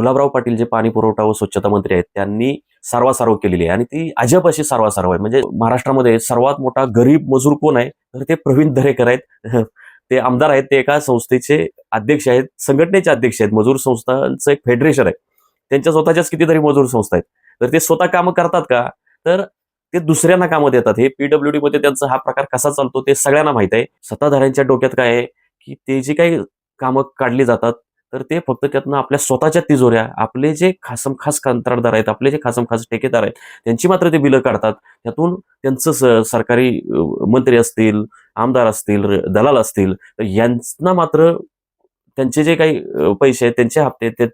गुलाबराव पाटील जे पाणी पुरवठा व स्वच्छता मंत्री आहेत त्यांनी सारवासारव केलेली आहे. आणि ती अजब अशी सारवासारव आहे. म्हणजे महाराष्ट्रामध्ये सर्वात मोठा गरीब मजूर कोण आहे? तर ते प्रवीण दरेकर आहेत. ते आमदार आहेत. ते एका संस्थेचे अध्यक्ष आहेत. संघटनेचे अध्यक्ष आहेत. मजूर संस्थांचं एक फेडरेशन आहे. त्यांच्या स्वतःच्याच कितीतरी मजूर संस्था आहेत. तर ते स्वतः कामं करतात का? तर ते दुसऱ्यांना कामं देतात. हे पीडब्ल्यूडी मध्ये त्यांचा हा प्रकार कसा चालतो ते सगळ्यांना माहीत आहे. सत्ताधाऱ्यांच्या डोक्यात काय आहे? की ते जी काही कामं काढली जातात तर ते फक्त त्यातनं आपल्या स्वतःच्या तिजोऱ्या आपले जे खासम खास कंत्राटदार आहेत आपले जे खासम खास ठेकेदार आहेत त्यांची मात्र ते बिलं काढतात. त्यातून त्यांचं स- सरकारी मंत्री असतील आमदार असतील दलाल असतील तर यांना मात्र त्यांचे जे काही पैसे आहेत त्यांचे हप्ते ते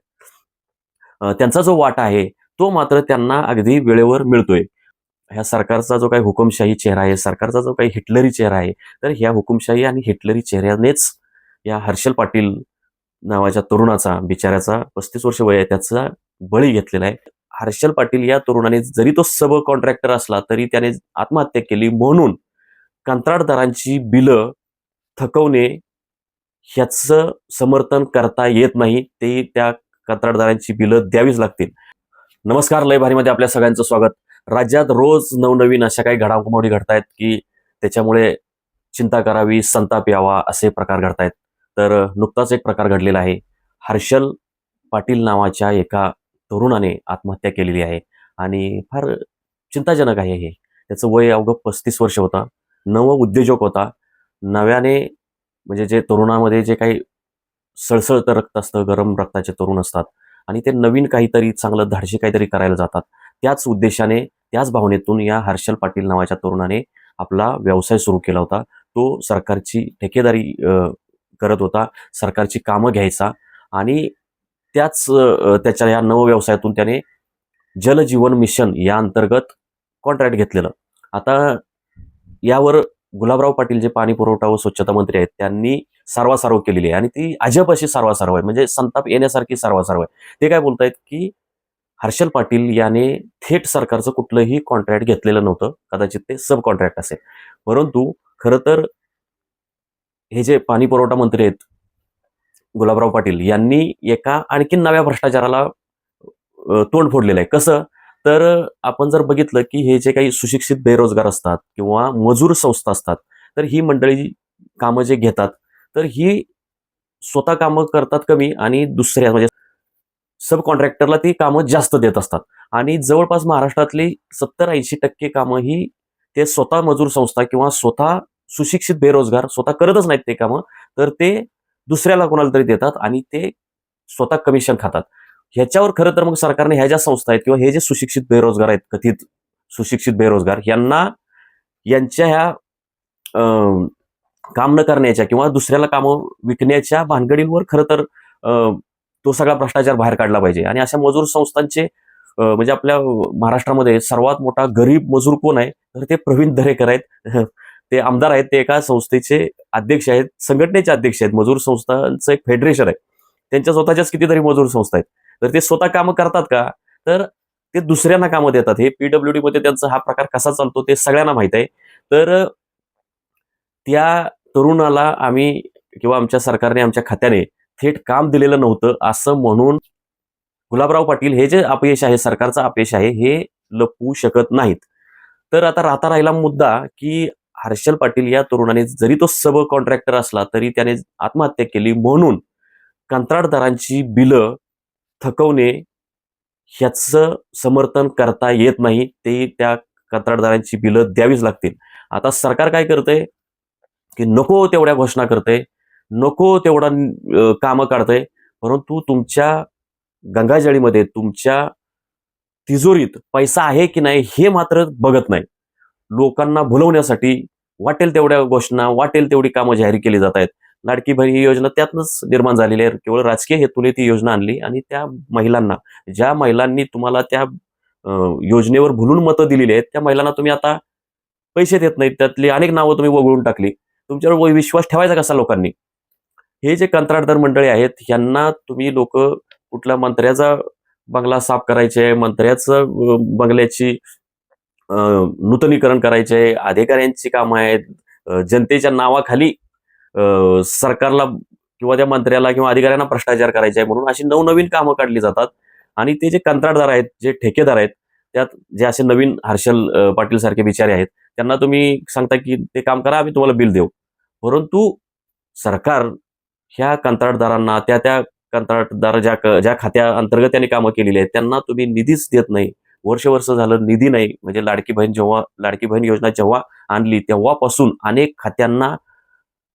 त्यांचा जो वाटा आहे तो मात्र त्यांना अगदी वेळेवर मिळतोय. ह्या सरकारचा जो काही हुकुमशाही चेहरा आहे सरकारचा जो काही हिटलरी चेहरा आहे तर ह्या हुकुमशाही आणि हिटलरी चेहऱ्यानेच या हर्षल पाटील नावाच्या तरुणाचा बिचाऱ्याचा पस्तीस वर्ष वय आहे त्याचा बळी घेतलेला आहे. हर्षल पाटील या तरुणाने जरी तो सब कॉन्ट्रॅक्टर असला तरी त्याने आत्महत्या केली म्हणून कंत्राटदारांची बिलं थकवणे ह्याचं समर्थन करता येत नाही ते त्या कंत्राटदारांची बिलं द्यावीच लागतील. नमस्कार लय भारीमध्ये आपल्या सगळ्यांचं स्वागत. राज्यात रोज नवनवीन अशा काही घडामोडी घडतायत की त्याच्यामुळे चिंता करावी संताप यावा असे प्रकार घडतायत. तर नुकताच एक प्रकार घडलेला आहे. हर्षल पाटील नावाच्या एका तरुणाने आत्महत्या केलेली आहे आणि फार चिंताजनक आहे हे. त्याचं वय अवघं पस्तीस वर्ष होता. नव उद्योजक होता. नव्याने म्हणजे जे तरुणामध्ये जे काही सळसळतं रक्त असतं गरम रक्ताचे तरुण असतात आणि ते नवीन काहीतरी चांगलं धाडशी काहीतरी करायला जातात. त्याच उद्देशाने त्याच भावनेतून या हर्षल पाटील नावाच्या तरुणाने आपला व्यवसाय सुरू केला होता. तो सरकारची ठेकेदारी करत होता. सरकारची कामं घ्यायचा. आणि त्याच त्याच्या या नवव्यवसायातून त्याने जलजीवन मिशन या अंतर्गत कॉन्ट्रॅक्ट घेतलेलं. आता यावर गुलाबराव पाटील जे पाणी पुरवठा व स्वच्छता मंत्री आहेत त्यांनी सारवासारव केलेली आहे. आणि ती अजब अशी सारवासारव आहे. म्हणजे संताप येण्यासारखी सारवासारव आहे. ते काय बोलतायत की हर्षल पाटील याने थेट सरकारचं कुठलंही कॉन्ट्रॅक्ट घेतलेलं नव्हतं. कदाचित ते सब कॉन्ट्रॅक्ट असेल. परंतु खरं तर हे जे पाणी पुरवठा मंत्री आहेत गुलाबराव पाटील यांनी एका आणखीन नव्या भ्रष्टाचाराला तोंड फोडलेलं आहे. कसं? तर आपण जर बघितलं की हे जे काही सुशिक्षित बेरोजगार असतात किंवा मजूर संस्था असतात तर ही मंडळी कामं जे घेतात तर ही स्वतः कामं करतात कमी आणि दुसऱ्या म्हणजे सब कॉन्ट्रॅक्टरला ती कामं जास्त देत असतात. आणि जवळपास महाराष्ट्रातली सत्तर ऐंशी टक्के कामं ही ते स्वतः मजूर संस्था किंवा स्वतः सुशिक्षित बेरोजगार स्वतः करतच नाहीत ते कामं तर ते दुसऱ्याला कोणाला तरी देतात आणि ते स्वतः कमिशन खातात. ह्याच्यावर खरं तर मग सरकारने ह्या ज्या संस्था आहेत किंवा हे जे सुशिक्षित बेरोजगार आहेत कथित सुशिक्षित बेरोजगार यांना यांच्या ह्या अं, काम न करण्याच्या किंवा दुसऱ्याला कामं विकण्याच्या भानगडींवर खरं तर अं, तो सगळा भ्रष्टाचार बाहेर काढला पाहिजे. आणि अशा मजूर संस्थांचे म्हणजे आपल्या महाराष्ट्रामध्ये सर्वात मोठा गरीब मजूर कोण आहे तर ते प्रवीण दरेकर आहेत. ते आमदार आहेत ते एका संस्थेचे अध्यक्ष आहेत संघटनेचे अध्यक्ष आहेत मजूर संस्थांचं एक फेडरेशन आहे. त्यांच्या स्वतःच्याच कितीतरी मजूर संस्था आहेत. तर ते स्वतः कामं करतात का? तर ते दुसऱ्यांना कामं देतात. हे पीडब्ल्यू डी मध्ये त्यांचा हा प्रकार कसा चालतो ते सगळ्यांना माहीत आहे. तर त्या तरुणाला आम्ही किंवा आमच्या सरकारने आमच्या खात्याने थेट काम दिलेलं नव्हतं असं म्हणून गुलाबराव पाटील हे जे अपयश आहे सरकारचं अपयश आहे हे लपवू शकत नाहीत. तर आता राहता राहिला मुद्दा की हर्षल पाटील या तरुणाने जरी तो सब कॉन्ट्रॅक्टर असला तरी त्याने आत्महत्या केली म्हणून कंत्राटदारांची बिलं थकवणे ह्याचं समर्थन करता येत नाही ते त्या कंत्राटदारांची बिलं द्यावीच लागतील. आता सरकार काय करतंय? की नको तेवढ्या घोषणा करते नको तेवढा कामं काढतंय परंतु तुमच्या गंगाजळीमध्ये तुमच्या तिजोरीत पैसा आहे की नाही हे मात्र बघत नाही. लोकांना भुलवण्यासाठी वाटेल तेवढ्या घोषणा वाटेल तेवढी कामं जाहीर केली जात आहेत. लाडकी बहीण ही योजना त्यातनंच निर्माण झालेली आहे. केवळ राजकीय हेतूने ती योजना आणली आणि त्या महिलांना ज्या महिलांनी तुम्हाला त्या योजनेवर भुलून मतं दिलेली आहेत त्या महिलांना तुम्ही आता पैसे देत नाहीत. त्यातली अनेक नावं तुम्ही वगळून टाकली. तुमच्यावर विश्वास ठेवायचा कसा लोकांनी? हे जे कंत्राटदार मंडळी आहेत यांना तुम्ही लोक कुठल्या मंत्र्याचा बंगला साफ करायचे मंत्र्याचं बंगल्याची नूतनीकरण करायचे अधिकाऱ्यांची कामं आहेत जनतेच्या नावाखाली सरकारला किंवा त्या मंत्र्याला किंवा अधिकाऱ्यांना भ्रष्टाचार करायचे आहे म्हणून अशी नवनवीन कामं काढली जातात. आणि ते जे कंत्राटदार आहेत जे ठेकेदार आहेत त्यात जे असे नवीन हर्षल पाटील सारखे बिचारे आहेत त्यांना तुम्ही सांगता की ते काम करा आम्ही तुम्हाला बिल देऊ. परंतु सरकार ह्या कंत्राटदारांना त्या त्या कंत्राटदार ज्या ज्या खात्या अंतर्गत त्यांनी कामं केलेली आहेत त्यांना तुम्ही निधीच देत नाही. वर्ष वर्ष झालं निधी नाही. म्हणजे लाडकी बहीण जेव्हा लाडकी बहीण योजना जेव्हा आणली तेव्हापासून अनेक खात्यांना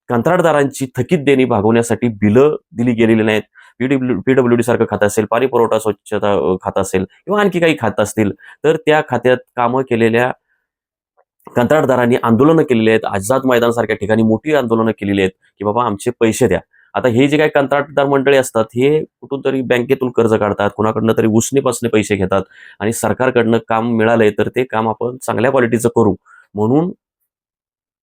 कंत्राटदारांची थकीत देणी भागवण्यासाठी बिलं दिली गेलेली नाहीत. पीडब्ल्यू डी सारखं खातं असेल पाणी पुरवठा स्वच्छता खातं असेल किंवा आणखी काही खातं असतील तर त्या खात्यात कामं केलेल्या कंत्राटदारांनी आंदोलनं केलेली आहेत. आझाद मैदानासारख्या ठिकाणी मोठी आंदोलनं केलेली आहेत की बाबा आमचे पैसे द्या. आता हे जे काही कंत्राटदार मंडळी असतात हे कुठून तरी बँकेतून कर्ज काढतात कुणाकडनं तरी उसने पैसे घेतात आणि सरकारकडनं काम मिळालंय तर ते काम आपण चांगल्या क्वालिटीचं करू. म्हणून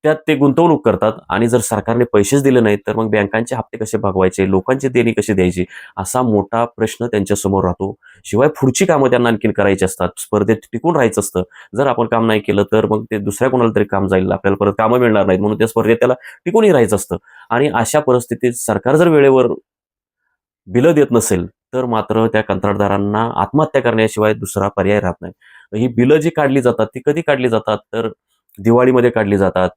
त्यात ते गुंतवणूक करतात आणि जर सरकारने पैसेच दिले नाहीत तर मग बँकांचे हप्ते कसे भागवायचे लोकांची देणी कशी द्यायची असा मोठा प्रश्न त्यांच्यासमोर राहतो. शिवाय पुढची कामं त्यांना आणखीन करायची असतात. स्पर्धेत टिकून राहायचं असतं. जर आपण काम नाही केलं तर मग ते दुसऱ्या कोणाला तरी काम जाईल. आपल्याला परत कामं मिळणार नाहीत. म्हणून त्या स्पर्धेत त्याला टिकूनही राहायचं असतं. आणि अशा परिस्थितीत सरकार जर वेळेवर बिलं देत नसेल तर मात्र त्या कंत्राटदारांना आत्महत्या करण्याशिवाय दुसरा पर्याय राहत नाही. ही बिलं जी काढली जातात ती कधी काढली जातात? तर दिवाळीमध्ये काढली जातात.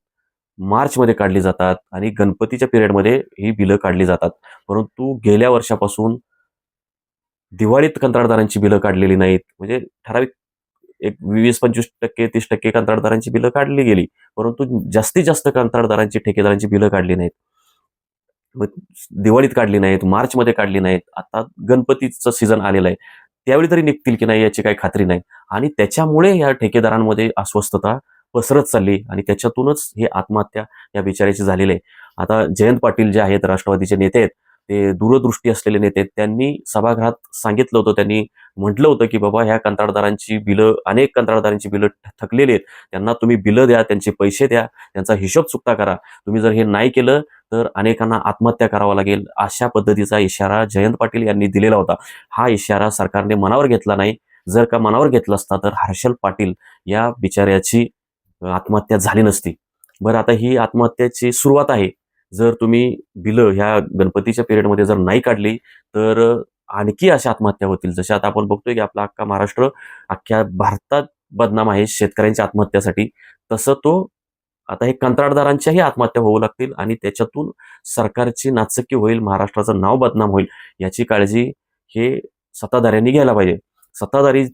मार्चमध्ये काढली जातात आणि गणपतीच्या पिरियडमध्ये ही बिलं काढली जातात. परंतु गेल्या वर्षापासून दिवाळीत कंत्राटदारांची बिलं काढलेली नाहीत. म्हणजे ठराविक एक वीस पंचवीस टक्के तीस टक्के कंत्राटदारांची बिलं काढली गेली. परंतु जास्तीत जास्त कंत्राटदारांची ठेकेदारांची बिलं काढली नाहीत. दिवाळीत काढली नाहीत मार्चमध्ये काढली नाहीत. आता गणपतीचं सीझन आलेलं आहे. त्यावेळी तरी निघतील की नाही याची काही खात्री नाही. आणि त्याच्यामुळे या ठेकेदारांमध्ये अस्वस्थता पसरत चालली आणि त्याच्यातूनच हे आत्महत्या या बिचाऱ्याची झालेली आहे. आता जयंत पाटील जे आहेत राष्ट्रवादीचे नेते आहेत ते दूरदृष्टी असलेले नेते आहेत. त्यांनी सभागृहात सांगितलं होतं त्यांनी म्हटलं होतं की बाबा ह्या कंत्राटदारांची बिलं अनेक कंत्राटदारांची बिलं थकलेली आहेत. त्यांना तुम्ही बिलं द्या त्यांचे पैसे द्या त्यांचा हिशोब चुकता करा. तुम्ही जर हे नाही केलं तर अनेकांना आत्महत्या करावा लागेल अशा पद्धतीचा इशारा जयंत पाटील यांनी दिलेला होता. हा इशारा सरकारने मनावर घेतला नाही. जर का मनावर घेतला असता तर हर्षल पाटील या बिचाऱ्याची आत्महत्या झाली नसती. बरं आता ही आत्महत्याची सुरुवात आहे. जर तुम्ही बिलं ह्या गणपतीच्या पिरियडमध्ये जर नाही काढली तर आणखी अशा आत्महत्या होतील. जशा आता आपण बघतोय की आपला अख्खा महाराष्ट्र अख्ख्या भारतात बदनाम आहे शेतकऱ्यांच्या आत्महत्यासाठी. तसं तो आता हे कंत्राटदारांच्याही आत्महत्या होऊ लागतील आणि त्याच्यातून सरकारची नाचक्की होईल महाराष्ट्राचं नाव बदनाम होईल याची काळजी हे सत्ताधाऱ्यांनी घ्यायला पाहिजे. सत्ताधारी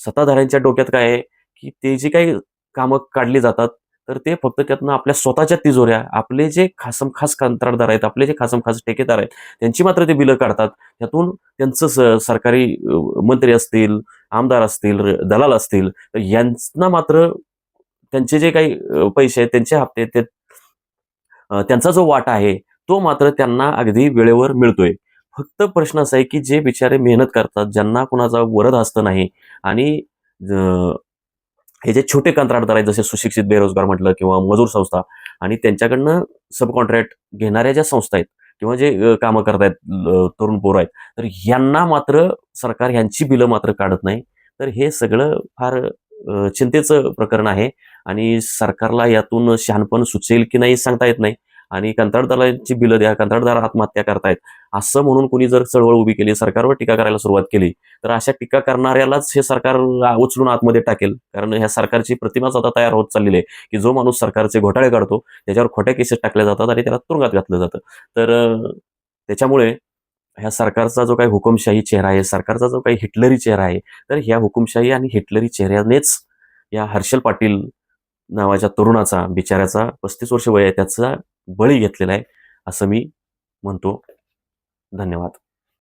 सत्ताधाऱ्यांच्या डोक्यात काय आहे की ते जी काही कामं काढली जातात. तर ते फक्त त्यातनं आपल्या स्वतःच्या तिजोऱ्या आपले जे खासम खास कंत्राटदार आहेत आपले जे खासम खास ठेकेदार आहेत त्यांची मात्र ते बिलं काढतात. त्यातून त्यांचं स- सरकारी मंत्री असतील आमदार असतील दलाल असतील तर यांना मात्र त्यांचे जे काही पैसे आहेत त्यांचे हप्ते ते त्यांचा जो वाटा आहे तो मात्र त्यांना अगदी वेळेवर मिळतोय. फक्त प्रश्न असा आहे की जे बिचारे मेहनत करतात ज्यांना कुणाचा वरद असतं नाही आणि हे जे छोटे कंत्राटदार आहेत जसे सुशिक्षित बेरोजगार म्हटलं किंवा मजूर संस्था आणि त्यांच्याकडनं सब कॉन्ट्रॅक्ट घेणाऱ्या ज्या संस्था आहेत किंवा जे कामं करतायत आहेत तरुण पोरं आहेत तर यांना मात्र सरकार ह्यांची बिलं मात्र काढत नाही. तर हे सगळं फार चिंतेचं प्रकरण आहे आणि सरकारला यातून शहाणपण सुचेल की नाही सांगता येत नाही आणि कंत्राटदारांची बिलं द्या कंत्राटदार आत्महत्या करतायत असं म्हणून कुणी जर चळवळ उभी केली सरकारवर टीका करायला सुरुवात केली तर अशा टीका करणाऱ्यालाच हे सरकार उचलून आतमध्ये टाकेल. कारण ह्या सरकारची प्रतिमाच आता तयार होत चाललेली आहे की जो माणूस सरकारचे घोटाळे काढतो त्याच्यावर खोट्या केसेस टाकल्या जातात आणि त्याला तुरुंगात घातलं जातं. तर त्याच्यामुळे ह्या सरकारचा जो काही हुकुमशाही चेहरा आहे सरकारचा जो काही हिटलरी चेहरा आहे तर ह्या हुकुमशाही आणि हिटलरी चेहऱ्यानेच या हर्षल पाटील नावाच्या तरुणाचा बिचाऱ्याचा पस्तीस वर्ष वय आहे त्याचा बळी घेतलेला आहे असं मी म्हणतो. धन्यवाद.